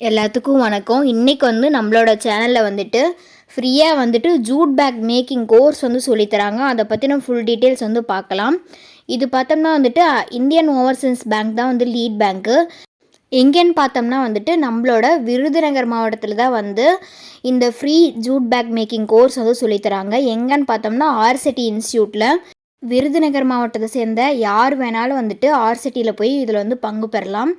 எல்லாத்துக்கும் வணக்கம். இன்றைக்கி வந்து நம்மளோட சேனலில் வந்துட்டு ஃப்ரீயாக வந்துட்டு ஜூட் பேக் மேக்கிங் கோர்ஸ் வந்து சொல்லித்தராங்க அதை பற்றின ஃபுல் டீட்டெயில்ஸ் வந்து பார்க்கலாம். இது பார்த்தோம்னா வந்துட்டு இந்தியன் ஓவர்சீஸ் பேங்க் தான் வந்து லீட் பேங்க்கு எங்கேன்னு பார்த்தோம்னா வந்துட்டு நம்மளோட விருதுநகர் மாவட்டத்தில் தான் வந்து இந்த free jute bag making course வந்து சொல்லித்தராங்க எங்கேன்னு பார்த்தோம்னா ஆர்சிட்டி இன்ஸ்டியூட்டில் விருதுநகர் மாவட்டத்தை சேர்ந்த யார் வேணாலும் வந்துட்டு ஆர்சிட்டியில் போய் இதில் வந்து பங்கு பெறலாம்.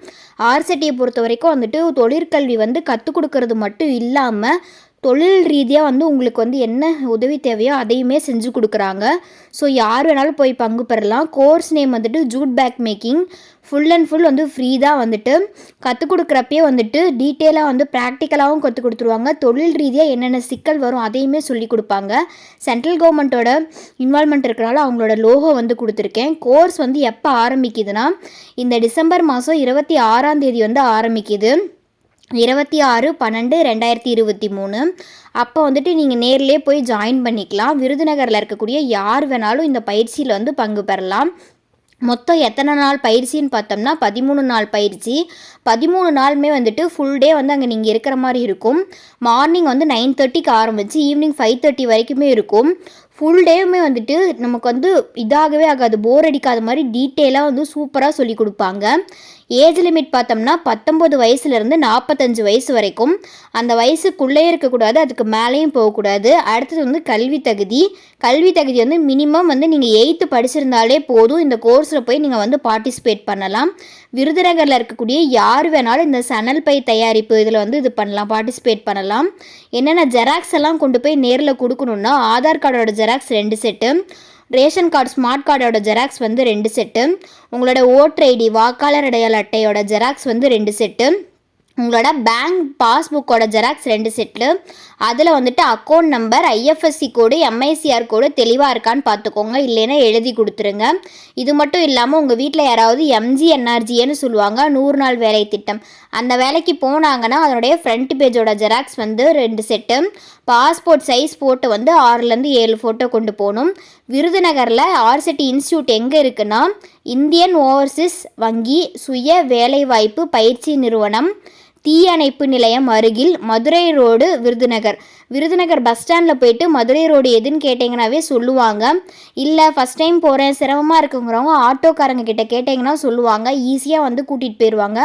ஆர்சிட்டியை பொறுத்த வரைக்கும் வந்துட்டு தொழிற்கல்வி வந்து கற்றுக் கொடுக்கறது மட்டும் இல்லாமல் தொழில் ரீதியாக வந்து உங்களுக்கு வந்து என்ன உதவி தேவையோ அதையுமே செஞ்சு கொடுக்குறாங்க. ஸோ யார் வேணாலும் போய் பங்கு பெறலாம். கோர்ஸ் நேம் வந்துட்டு jute bag making full and full வந்து ஃப்ரீ தான் வந்துட்டு. கற்றுக் கொடுக்குறப்பயே வந்துட்டு டீட்டெயிலாக வந்து ப்ராக்டிக்கலாகவும் கற்றுக் கொடுத்துருவாங்க. தொழில் ரீதியாக என்னென்ன சிக்கல் வரும் அதையுமே சொல்லி கொடுப்பாங்க. சென்ட்ரல் கவர்மெண்ட்டோட இன்வால்மெண்ட் இருக்கிறனால அவங்களோட லோகோ வந்து கொடுத்துருக்கேன். கோர்ஸ் வந்து எப்போ ஆரம்பிக்குதுன்னா இந்த டிசம்பர் மாதம் இருபத்தி ஆறாம் தேதி வந்து ஆரம்பிக்குது. இருபத்தி ஆறு பன்னெண்டு ரெண்டாயிரத்தி இருபத்தி மூணு. அப்போ வந்துட்டு நீங்கள் நேர்லேயே போய் ஜாயின் பண்ணிக்கலாம். விருதுநகரில் இருக்கக்கூடிய யார் வேணாலும் இந்த பயிற்சியில் வந்து பங்கு பெறலாம். மொத்தம் எத்தனை நாள் பயிற்சின்னு பார்த்தோம்னா பதிமூணு நாள் பயிற்சி. பதிமூணு நாளுமே வந்துட்டு ஃபுல் டே வந்து அங்கே நீங்கள் இருக்கிற மாதிரி இருக்கும். மார்னிங் வந்து நைன் தேர்ட்டிக்கு ஆரம்பித்து ஈவினிங் ஃபைவ் தேர்ட்டி வரைக்குமே இருக்கும். ஃபுல் டேவுமே வந்துட்டு நமக்கு வந்து இதாகவே ஆகாது. போர் அடிக்காத மாதிரி டீட்டெயிலாக வந்து சூப்பராக சொல்லி கொடுப்பாங்க. ஏஜ் லிமிட் பார்த்தோம்னா பத்தொம்போது வயசுலேருந்து நாற்பத்தஞ்சு வயசு வரைக்கும். அந்த வயசுக்குள்ளே இருக்கக்கூடாது அதுக்கு மேலேயும் போகக்கூடாது. அடுத்தது வந்து கல்வி தகுதி. கல்வி தகுதி வந்து மினிமம் வந்து நீங்கள் எயித்து படிச்சிருந்தாலே போதும். இந்த கோர்ஸில் போய் நீங்கள் வந்து பார்ட்டிசிபேட் பண்ணலாம். விருதுநகரில் இருக்கக்கூடிய யார் வேணாலும் இந்த சணல் பை தயாரிப்பு இதில் வந்து இது பண்ணலாம் பார்ட்டிசிபேட் பண்ணலாம். என்னென்ன ஜெராக்ஸ் எல்லாம் கொண்டு போய் நேரில் கொடுக்கணுன்னா ஆதார் கார்டோட ஜெராக்ஸ் ரெண்டு செட்டு ரேஷன் கார்டு ஸ்மார்ட் கார்டோட ஜெராக்ஸ் வந்து ரெண்டு செட்டு. உங்களோட ஓட்டர் ஐடி வாக்காளர் அடையாள அட்டையோட ஜெராக்ஸ் வந்து ரெண்டு செட்டு. உங்களோட பேங்க் பாஸ்புக்கோட ஜெராக்ஸ் ரெண்டு செட்டு. அதில் வந்துட்டு account number IFSC code MICR code தெளிவாக இருக்கான்னு பார்த்துக்கோங்க இல்லைன்னா எழுதி கொடுத்துருங்க. இது மட்டும் இல்லாமல் உங்கள் வீட்டில் யாராவது எம்ஜிஎன்ஆர்ஜின்னு சொல்லுவாங்க. நூறு நாள் வேலை திட்டம். அந்த வேலைக்கு போனாங்கன்னா அதனுடைய ஃப்ரண்ட் பேஜோட ஜெராக்ஸ் வந்து ரெண்டு செட்டு. பாஸ்போர்ட் சைஸ் ஃபோட்டோ வந்து ஆறுலேருந்து ஏழு ஃபோட்டோ கொண்டு போகணும். விருதுநகரில் ஆர்சிட்டி இன்ஸ்டியூட் எங்கே இருக்குன்னா இந்தியன் ஓவர்சீஸ் வங்கி சுய வேலைவாய்ப்பு பயிற்சி நிறுவனம் தீயணைப்பு நிலையம் அருகில் மதுரை ரோடு விருதுநகர். விருதுநகர் பஸ் ஸ்டாண்டில் போயிட்டு மதுரை ரோடு எதுன்னு கேட்டிங்கனாவே சொல்லுவாங்க. இல்லை ஃபஸ்ட் டைம் போகிறேன் சிரமமாக இருக்குங்கிறவங்க ஆட்டோக்காரங்க கிட்ட கேட்டிங்கன்னா சொல்லுவாங்க. ஈஸியாக வந்து கூட்டிகிட்டு போயிடுவாங்க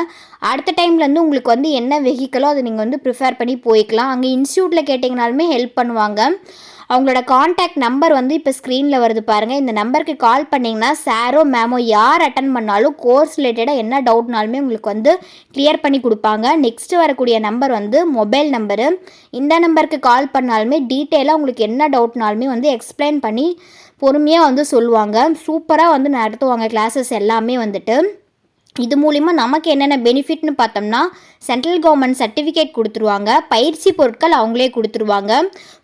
அடுத்த டைம்லேருந்து உங்களுக்கு வந்து என்ன வெஹிக்கிளோ அதை நீங்கள் வந்து ப்ரிஃபேர் பண்ணி போய்க்கலாம். அங்கே இன்ஸ்டியூட்டில் கேட்டிங்கனாலுமே ஹெல்ப் பண்ணுவாங்க. அவங்களோட காண்டாக்ட் நம்பர் வந்து இப்போ ஸ்க்ரீனில் வருது பாருங்கள் இந்த நம்பருக்கு கால் பண்ணிங்கன்னா சாரோ மேமோ யார் அட்டன் பண்ணாலும் கோர்ஸ் ரிலேட்டடாக என்ன டவுட்னாலுமே உங்களுக்கு வந்து கிளியர் பண்ணி கொடுப்பாங்க. நெக்ஸ்ட் வரக்கூடிய நம்பர் வந்து மொபைல் நம்பரு இந்த நம்பருக்கு கால் பண்ணாலுமே டீட்டெயிலாக உங்களுக்கு என்ன டவுட்னாலுமே வந்து எக்ஸ்பிளைன் பண்ணி பொறுமையாக வந்து சொல்லுவாங்க. சூப்பராக வந்து நடத்துவாங்க கிளாஸஸ் எல்லாமே வந்துட்டு. இது மூலிமா நமக்கு என்னென்ன பெனிஃபிட்னு பார்த்தோம்னா சென்ட்ரல் கவர்மெண்ட் சர்டிஃபிகேட் கொடுத்துருவாங்க. பயிற்சி பொருட்கள் அவங்களே கொடுத்துருவாங்க.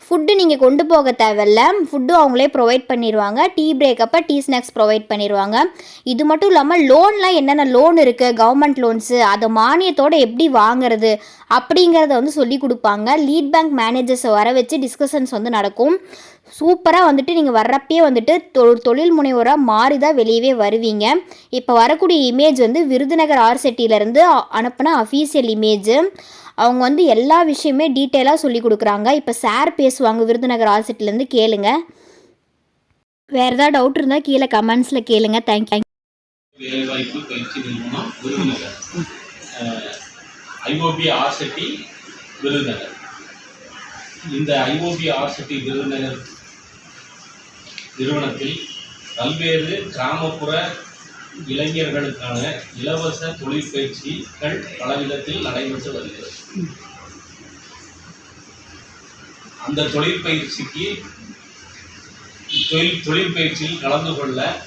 ஃபுட்டு நீங்கள் கொண்டு போக தேவையில்ல. ஃபுட்டும் அவங்களே ப்ரொவைட் பண்ணிடுவாங்க டீ பிரேக் அப்போ டீ ஸ்நாக்ஸ் ப்ரொவைட் பண்ணிடுவாங்க இது மட்டும் இல்லாமல் லோன்லாம் என்னென்ன லோன் இருக்குது கவர்மெண்ட் லோன்ஸு அதை மானியத்தோடு எப்படி வாங்குறது? அப்படிங்கிறத வந்து சொல்லி கொடுப்பாங்க. லீட் பேங்க் மேனேஜர்ஸை வர வச்சு டிஸ்கஷன்ஸ் வந்து நடக்கும். சூப்பராக வந்துட்டு நீங்கள் வர்றப்பயே வந்துட்டு தொ தொழில் முனைவோராக மாறி தான் வெளியவே வருவீங்க. இப்போ வரக்கூடிய இமேஜ் வந்து விருதுநகர் ஆர்செட்டியிலேருந்து அனுப்பின அஃபீஷியல் இமேஜ் அவங்க வந்து எல்லா விஷயமே டீட்டெயிலாக சொல்லி கொடுக்குறாங்க. இப்போ சார் பேசுவாங்க விருதுநகர் ஆசிட்லேருந்து கேளுங்க. வேறு ஏதாவது டவுட் இருந்தால் கீழே கமெண்ட்ஸில் கேளுங்க. தேங்க்யூ வேலைவாய்ப்பு பயிற்சி நிறுவனம் விருதுநகர். ஐஓபி ஆர்சிட்டி விருதுநகர். இந்த ஐஓபி ஆர்சிட்டி விருதுநகர் நிறுவனத்தில் பல்வேறு கிராமப்புற இளைஞர்களுக்கான இலவச தொழிற்பயிற்சிகள் பலவிதத்தில் நடைபெற்று வருகிறது. அந்த தொழிற்பயிற்சிக்கு தொழில் தொழிற்பயிற்சியில் கலந்து கொள்ள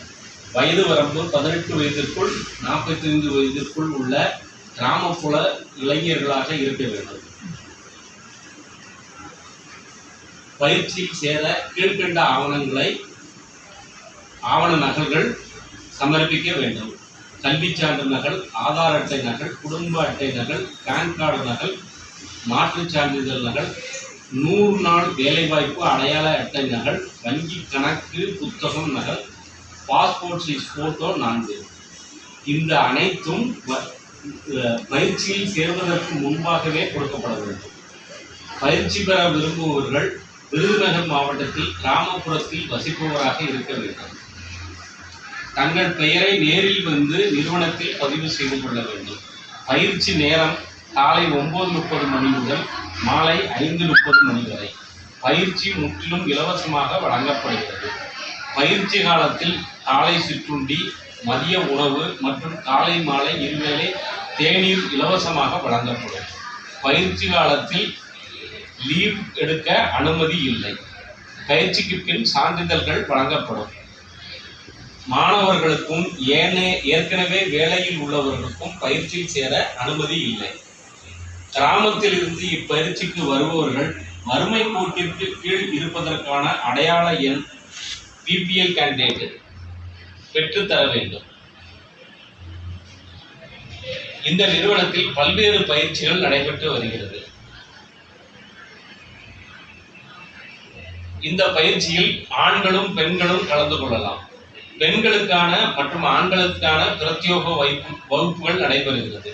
வயது வரம்பு பதினெட்டு வயதிற்குள் நாற்பத்தி ஐந்து வயதிற்குள் உள்ள கிராமப்புற இளைஞர்களாக இருக்க வேண்டும். பயிற்சியில் சேர கீழ்கண்ட ஆவணங்களை ஆவண நகல்கள் சமர்ப்பிக்க வேண்டும். கல்விச் சான்று நகல் ஆதார் அட்டை நகல் குடும்ப அட்டை நகல் பேன் கார்டு நகல் மாற்றுச் சான்றிதழ் நகல் நூறு நாள் வேலைவாய்ப்பு அடையாள அட்டை நகல் வங்கி கணக்கு புத்தகம் நகல் பாஸ்போர்ட் சைஸ் ஃபோட்டோ நான்கு. இந்த அனைத்தும் வ- பயிற்சியில் சேர்வதற்கு முன்பாகவே கொடுக்கப்பட வேண்டும். பயிற்சி பெற விரும்புபவர்கள் விருதுநகர் மாவட்டத்தில் கிராமப்புறத்தில் வசிப்பவராக இருக்க வேண்டும். தங்கள் பெயரை நேரில் வந்து நிறுவனத்தில் பதிவு செய்து கொள்ள வேண்டும். பயிற்சி நேரம் காலை ஒன்பது முப்பது மணி முதல் மாலை ஐந்து முப்பது மணி வரை. பயிற்சி முற்றிலும் இலவசமாக வழங்கப்படுகிறது. பயிற்சி காலத்தில் காலை சிற்றுண்டி மதிய உணவு மற்றும் காலை மாலை இருவேளை தேநீர் இலவசமாக வழங்கப்படும். பயிற்சி காலத்தில் லீவ் எடுக்க அனுமதி இல்லை. பயிற்சிக்கு பின் சான்றிதழ்கள் வழங்கப்படும். மாணவர்களுக்கும் ஏனே ஏற்கனவே வேலையில் உள்ளவர்களுக்கும் பயிற்சியில் சேர அனுமதி இல்லை. கிராமத்தில் இருந்து இப்பயிற்சிக்கு வருபவர்கள் வறுமை கோட்டிற்கு கீழ் இருப்பதற்கான அடையாள எண் பிபிஎல் கேண்டிடேட் பெற்றுத்தர வேண்டும். இந்த நிறுவனத்தில் பல்வேறு பயிற்சிகள் நடைபெற்று வருகிறது. இந்த பயிற்சியில் ஆண்களும் பெண்களும் கலந்து கொள்ளலாம். பெண்களுக்கான மற்றும் ஆண்களுக்கான பிரத்யோக வைப்பு வகுப்புகள் நடைபெறுகிறது.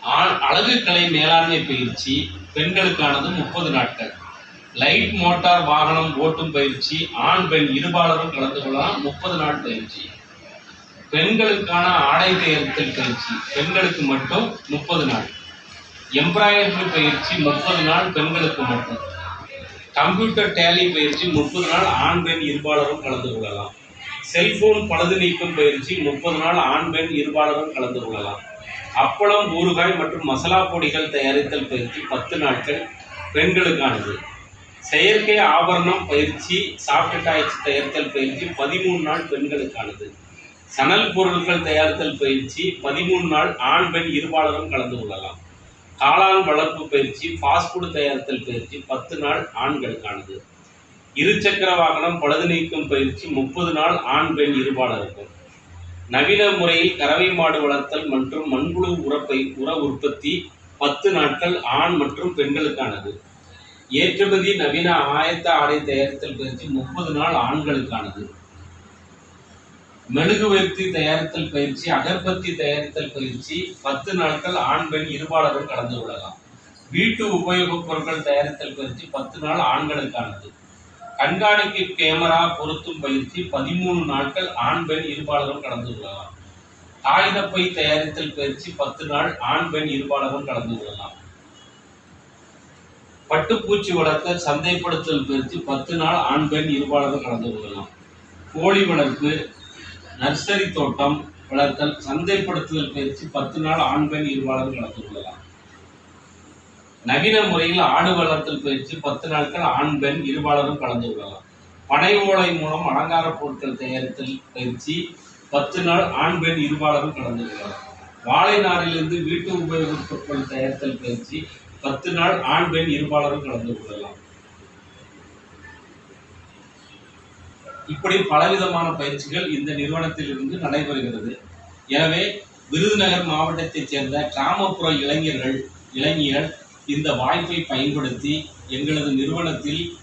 ஆண் அழகு கலை மேலாண்மை பயிற்சி பெண்களுக்கானது முப்பது நாட்கள். லைட் மோட்டார் வாகனம் ஓட்டும் பயிற்சி ஆண் பெண் இருபாலரும் கலந்து கொள்ளலாம் முப்பது நாள் பயிற்சி. பெண்களுக்கான ஆடை தேர்தல் பயிற்சி பெண்களுக்கு மட்டும் முப்பது நாள். எம்ப்ராய்டரி பயிற்சி முப்பது நாள் பெண்களுக்கு மட்டும். கம்ப்யூட்டர் டேலி பயிற்சி முப்பது நாள் ஆண் பெண் இருபாலரும் கலந்து கொள்ளலாம். செல்போன் பழுது நீக்கும் பயிற்சி முப்பது நாள் ஆண் பெண் இருபாலரும் கலந்து கொள்ளலாம். அப்பளம் ஊறுகாய் மற்றும் மசாலா பொடிகள் தயாரித்தல் பயிற்சி பத்து நாட்கள் பெண்களுக்கானது. செயற்கை ஆபரணம் பயிற்சி சாஃப்ட் டாய்ஸ் தயாரித்தல் பயிற்சி பதிமூணு நாள் பெண்களுக்கானது. சணல் பொருட்கள் தயாரித்தல் பயிற்சி பதிமூணு நாள் ஆண் பெண் இருபாலரும் கலந்து கொள்ளலாம். காளான் வளர்ப்பு பயிற்சி ஃபாஸ்ட் ஃபுட் தயாரித்தல் பயிற்சி பத்து நாள் ஆண்களுக்கானது. இருசக்கர வாகனம் பழுது நீக்கும் பயிற்சி முப்பது நாள் ஆண் பெண் இருபாலருக்கும் நவீன முறையில் கறவை மாடு வளர்த்தல் மற்றும் மண்புழு உரப்பை உர உற்பத்தி பத்து நாட்கள் ஆண் மற்றும் பெண்களுக்கானது. ஏற்றுமதி நவீன ஆயத்த ஆடை தயாரித்தல் பயிற்சி முப்பது நாள் ஆண்களுக்கானது. மெழுகுவர்த்தி தயாரித்தல் பயிற்சி அகர்பத்தி தயாரித்தல் பயிற்சி பத்து நாட்கள் ஆண் பெண் இருபாலரும் கலந்து கொள்ளலாம். வீட்டு உபயோகப் பொருட்கள் தயாரித்தல் பயிற்சி பத்து நாள் ஆண்களுக்கானது. கண்காணிப்பு கேமரா பொருத்தும் பயிற்சி பதிமூணு நாட்கள் ஆண் பெண் இருபாலரும் கலந்து கொள்ளலாம் காகிதப்பை தயாரித்தல் பயிற்சி பத்து நாள் ஆண் பெண் இருபாலரும் கலந்து கொள்ளலாம் பட்டுப்பூச்சி வளர்த்தல் சந்தைப்படுத்தல் பயிற்சி பத்து நாள் ஆண் பெண் இருபாலரும் கலந்து கொள்ளலாம் கோழி வளர்ப்பு நர்சரி தோட்டம் வளர்த்தல் சந்தைப்படுத்துதல் பயிற்சி பத்து நாள் ஆண் பெண் இருபாலரும் கலந்து கொள்ளலாம் நவீன முறையில் ஆடு வளர்த்தல் பயிற்சி பத்து நாட்கள் ஆண் பெண் இருபாலரும் கலந்து கொள்ளலாம். பனை ஓலை மூலம் அலங்கார பொருட்கள் தயாரித்தல் பயிற்சி பத்து நாள் ஆண் பெண் இருபாலரும் கலந்து கொள்ளலாம். வாழை நாரிலிருந்து வீட்டு உபயோகப் பொருட்கள் தயாரித்தல் பயிற்சி பத்து நாள் ஆண் பெண் இருபாலரும் கலந்து கொள்ளலாம். இப்படி பலவிதமான பயிற்சிகள் இந்த நிறுவனத்தில் இருந்து நடைபெறுகிறது. எனவே விருதுநகர் மாவட்டத்தைச் சேர்ந்த கிராமப்புற இளைஞர்கள் இளைஞர் இந்த வாய்ப்பை பயன்படுத்தி எங்களது நிறுவனத்தில்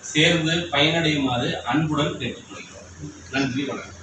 சேர்ந்து பயனடையுமாறு அன்புடன் கேட்டுக்கொள்கிறோம். நன்றி வணக்கம்.